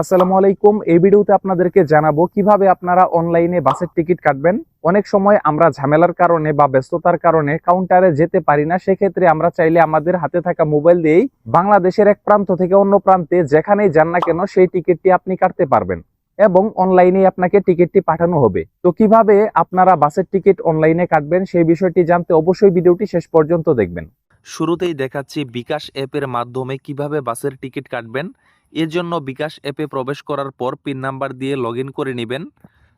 আসসালামু আলাইকুম। এই ভিডিওতে আপনাদেরকে জানাব কীভাবে আপনারা অনলাইনে বাসের টিকিট কাটবেন। অনেক সময় আমরা ঝামেলার কারণে বা ব্যস্ততার কারণে কাউন্টারে যেতে পারি না। সেক্ষেত্রে আমরা চাইলে আমাদের হাতে থাকা মোবাইল দিয়েই বাংলাদেশের এক প্রান্ত থেকে অন্য প্রান্তে যেখানেই যান না কেন সেই টিকিটটি আপনি কাটতে পারবেন এবং অনলাইনে আপনাকে টিকিটটি পাঠানো হবে। তো কীভাবে আপনারা বাসের টিকিট অনলাইনে কাটবেন সেই বিষয়টি জানতে অবশ্যই ভিডিওটি শেষ পর্যন্ত দেখবেন। শুরুতেই দেখাচ্ছি বিকাশ অ্যাপের মাধ্যমে কীভাবে বাসের টিকিট কাটবেন। এর জন্য বিকাশ অ্যাপে প্রবেশ করার পর পিন নাম্বার দিয়ে লগ করে নেবেন।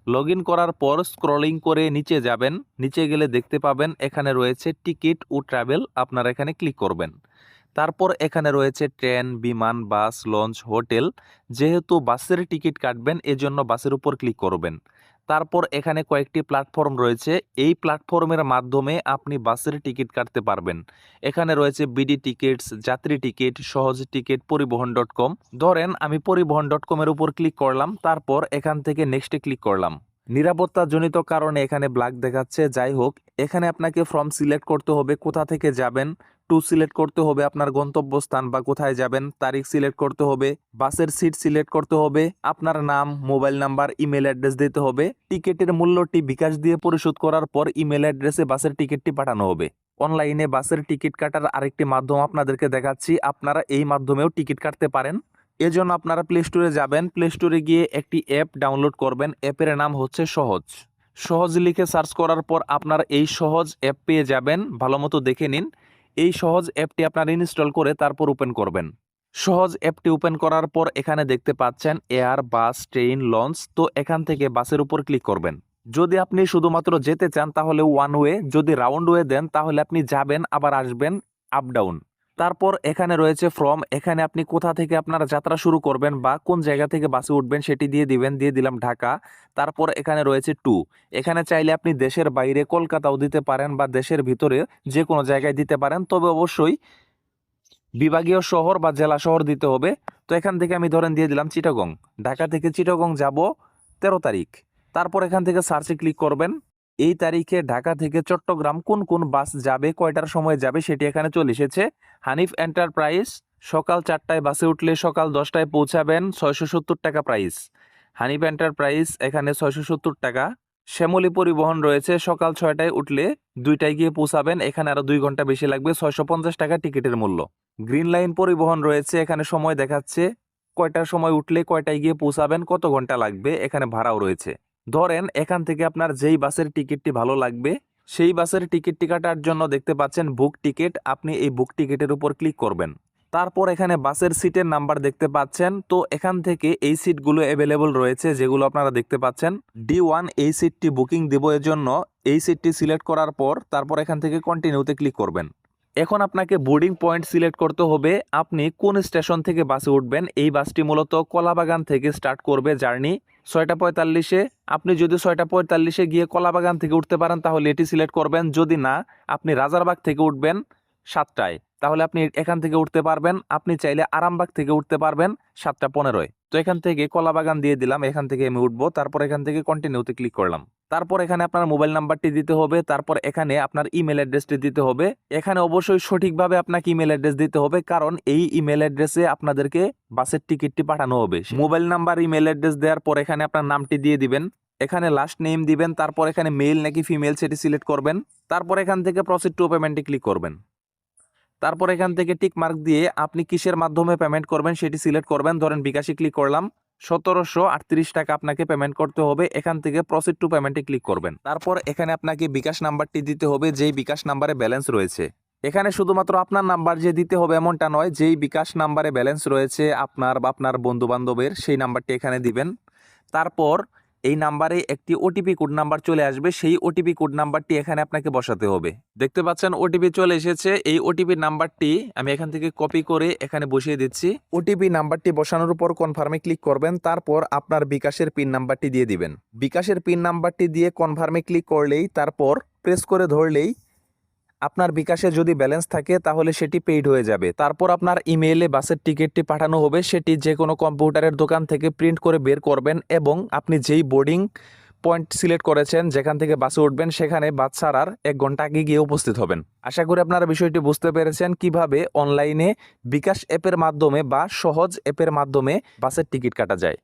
লগ করার পর স্ক্রলিং করে নিচে যাবেন। নিচে গেলে দেখতে পাবেন এখানে রয়েছে টিকিট ও ট্রাভেল। আপনারা এখানে ক্লিক করবেন। তারপর এখানে রয়েছে ট্রেন, বিমান, বাস, লঞ্চ, হোটেল। যেহেতু বাসের টিকিট কাটবেন, এজন্য বাসের উপর ক্লিক করবেন। তারপর এখানে কয়েকটি প্ল্যাটফর্ম রয়েছে। এই প্ল্যাটফর্মের মাধ্যমে আপনি বাসের টিকিট কাটতে পারবেন। এখানে রয়েছে BD tickets, Jatri ticket, Shohoz ticket, Paribahan dot com. ধরেন, আমি পরিবহন ডট কমের উপর ক্লিক করলাম, তারপর এখান থেকে নেক্সটে ক্লিক করলাম। নিরাপত্তাজনিত কারণে এখানে ব্ল্যাক দেখাচ্ছে। যাই হোক, এখানে আপনাকে ফর্ম সিলেক্ট করতে হবে কোথা থেকে যাবেন টু সিলেক্ট করতে হবে আপনার গন্তব্যস্থান বা কোথায় যাবেন, তারিখ সিলেক্ট করতে হবে, বাসের সিট সিলেক্ট করতে হবে, আপনার নাম মোবাইল নাম্বার ইমেল অ্যাড্রেস দিতে হবে, টিকিটের মূল্যটি বিকাশ দিয়ে পরিশোধ করার পর ইমেল অ্যাড্রেসে বাসের টিকিটটি পাঠানো হবে। অনলাইনে বাসের টিকিট কাটার আরেকটি মাধ্যম আপনাদেরকে দেখাচ্ছি, আপনারা এই মাধ্যমেও টিকিট কাটতে পারেন। এজন্য আপনারা প্লে স্টোরে যাবেন প্লে স্টোরে গিয়ে একটি অ্যাপ ডাউনলোড করবেন অ্যাপের নাম হচ্ছে সহজ। সহজ লিখে সার্চ করার পর আপনার এই সহজ অ্যাপ পেয়ে যাবেন ভালো মতো দেখে নিন। এই সহজ অ্যাপটি আপনার ইনস্টল করে তারপর ওপেন করবেন। সহজ অ্যাপটি ওপেন করার পর এখানে দেখতে পাচ্ছেন এয়ার, বাস, ট্রেন, লঞ্চ, তো এখান থেকে বাসের উপর ক্লিক করবেন। যদি আপনি শুধুমাত্র যেতে চান তাহলে ওয়ান ওয়ে যদি রাউন্ড ওয়ে দেন তাহলে আপনি যাবেন, আবার আসবেন, আপ ডাউন। তারপর এখানে রয়েছে ফ্রম এখানে আপনি কোথা থেকে আপনারা যাত্রা শুরু করবেন বা কোন জায়গা থেকে বাসে উঠবেন সেটি দিয়ে দিবেন, দিয়ে দিলাম ঢাকা। তারপর এখানে রয়েছে টু এখানে চাইলে আপনি দেশের বাইরে কলকাতাও দিতে পারেন বা দেশের ভিতরে যে কোনো জায়গায় দিতে পারেন, তবে অবশ্যই বিভাগীয় শহর বা জেলা শহর দিতে হবে। তো এখান থেকে আমি ধরেন দিয়ে দিলাম চিটাগং। ঢাকা থেকে চিটাগং যাব তেরো তারিখ। তারপর এখান থেকে সার্চে ক্লিক করবেন। এই তারিখে ঢাকা থেকে চট্টগ্রাম কোন কোন বাস যাবে, কয়টার সময় যাবে সেটি এখানে চলে এসেছে। হানিফ এন্টারপ্রাইজ, সকাল চারটায় বাসে উঠলে সকাল দশটায় পৌঁছাবেন ছয়শো সত্তর টাকা প্রাইস। হানিফ এন্টারপ্রাইজ, এখানে ছয়শো সত্তর টাকা। শ্যামলী পরিবহন রয়েছে, সকাল ছয়টায় উঠলে দুইটায় গিয়ে পৌঁছাবেন, এখানে আরও দুই ঘণ্টা বেশি লাগবে, ছয়শো পঞ্চাশ টাকা টিকিটের মূল্য। গ্রিন লাইন পরিবহন রয়েছে, এখানে সময় দেখাচ্ছে, কয়টার সময় উঠলে কয়টায় গিয়ে পৌঁছাবেন, কত ঘণ্টা লাগবে, এখানে ভাড়াও রয়েছে। ধরেন এখান থেকে আপনার যেই বাসের টিকিটটি ভালো লাগবে, সেই বাসের টিকিটটি কাটার জন্য দেখতে পাচ্ছেন বুক টিকিট আপনি এই বুক টিকিটের উপর ক্লিক করবেন। তারপর এখানে বাসের সিটের নাম্বার দেখতে পাচ্ছেন, তো এখান থেকে এই সিটগুলো অ্যাভেলেবল রয়েছে, যেগুলো আপনারা দেখতে পাচ্ছেন। ডি ওয়ান এই সিটটি বুকিং দেবো এর জন্য এই সিটটি সিলেক্ট করার পর তারপর এখান থেকে কন্টিনিউতে ক্লিক করবেন। এখন আপনাকে বোর্ডিং পয়েন্ট সিলেক্ট করতে হবে, আপনি কোন স্টেশন থেকে বাসে উঠবেন, এই বাসটি মূলত কলাবাগান থেকে স্টার্ট করবে জার্নি ছয়টা পঁয়তাল্লিশে, আপনি যদি ছয়টা পঁয়তাল্লিশে গিয়ে কলাবাগান থেকে উঠতে পারেন, তাহলে এটি সিলেক্ট করবেন। যদি না, আপনি রাজারবাগ থেকে উঠবেন সাতটায়। তাহলে আপনি এখান থেকে উঠতে পারবেন, আপনি চাইলে আরামবাগ থেকে উঠতে পারবেন সাতটা পনেরোয়। তো এখান থেকে কলাবাগান দিয়ে দিলাম, এখান থেকে আমি উঠবো, তারপর এখান থেকে কন্টিনিউতে ক্লিক করলাম। তারপর এখানে আপনার মোবাইল নাম্বারটি দিতে হবে, তারপর এখানে আপনার ইমেল অ্যাড্রেসটি দিতে হবে। এখানে অবশ্যই সঠিকভাবে আপনাকে ইমেল অ্যাড্রেস দিতে হবে, কারণ এই ইমেল অ্যাড্রেসে আপনাদেরকে বাসের টিকিটটি পাঠানো হবে। মোবাইল নাম্বার, ইমেল অ্যাড্রেস দেওয়ার পর এখানে আপনার নামটি দিয়ে দিবেন। এখানে লাস্ট নেম দিবেন, তারপর এখানে মেল নাকি ফিমেল সেটি সিলেক্ট করবেন। তারপর এখান থেকে প্রসিড টু পেমেন্টে ক্লিক করবেন। তারপর এখান থেকে টিক মার্ক দিয়ে আপনি কিসের মাধ্যমে পেমেন্ট করবেন সেটি সিলেক্ট করবেন। ধরেন বিকাশে ক্লিক করলাম। সতেরোশো আটত্রিশ টাকা আপনাকে পেমেন্ট করতে হবে। এখান থেকে প্রসিড টু পেমেন্টে ক্লিক করবেন। তারপর এখানে আপনাকে বিকাশ নাম্বারটি দিতে হবে, যেই বিকাশ নাম্বারে ব্যালেন্স রয়েছে। এখানে শুধুমাত্র আপনার নাম্বার যে দিতে হবে এমনটা নয়, যেই বিকাশ নাম্বারে ব্যালেন্স রয়েছে আপনার বা আপনার বন্ধু বান্ধবের সেই নাম্বারটি এখানে দিবেন। তারপর এই নাম্বারে একটি ওটিপি কোড নাম্বার চলে আসবে। সেই ওটিপি কোড নাম্বারটি এখানে আপনাকে বসাতে হবে। দেখতে পাচ্ছেন ওটিপি চলে এসেছে। এই ওটিপি নাম্বারটি আমি এখান থেকে কপি করে এখানে বসিয়ে দিচ্ছি। ওটিপি নাম্বারটি বসানোর উপর কনফার্মে ক্লিক করবেন। তারপর আপনার বিকাশের পিন নাম্বারটি দিয়ে দিবেন। বিকাশের পিন নাম্বারটি দিয়ে কনফার্মে ক্লিক করলেই তারপর প্রেস করে ধরলেই আপনার বিকাশে যদি ব্যালেন্স থাকে, তাহলে সেটি পেইড হয়ে যাবে। তারপর আপনার ইমেইলে বাসের টিকিটটি পাঠানো হবে, সেটি যে কোনো কম্পিউটারের দোকান থেকে প্রিন্ট করে বের করবেন এবং আপনি যেই বোর্ডিং পয়েন্ট সিলেক্ট করেছেন, যেখান থেকে বাসে উঠবেন, সেখানে বাস ছাড়ার এক ঘণ্টা আগে গিয়ে উপস্থিত হবেন। আশা করি আপনারা বিষয়টি বুঝতে পেরেছেন, কীভাবে অনলাইনে বিকাশ অ্যাপের মাধ্যমে বা সহজ অ্যাপের মাধ্যমে বাসের টিকিট কাটা যায়।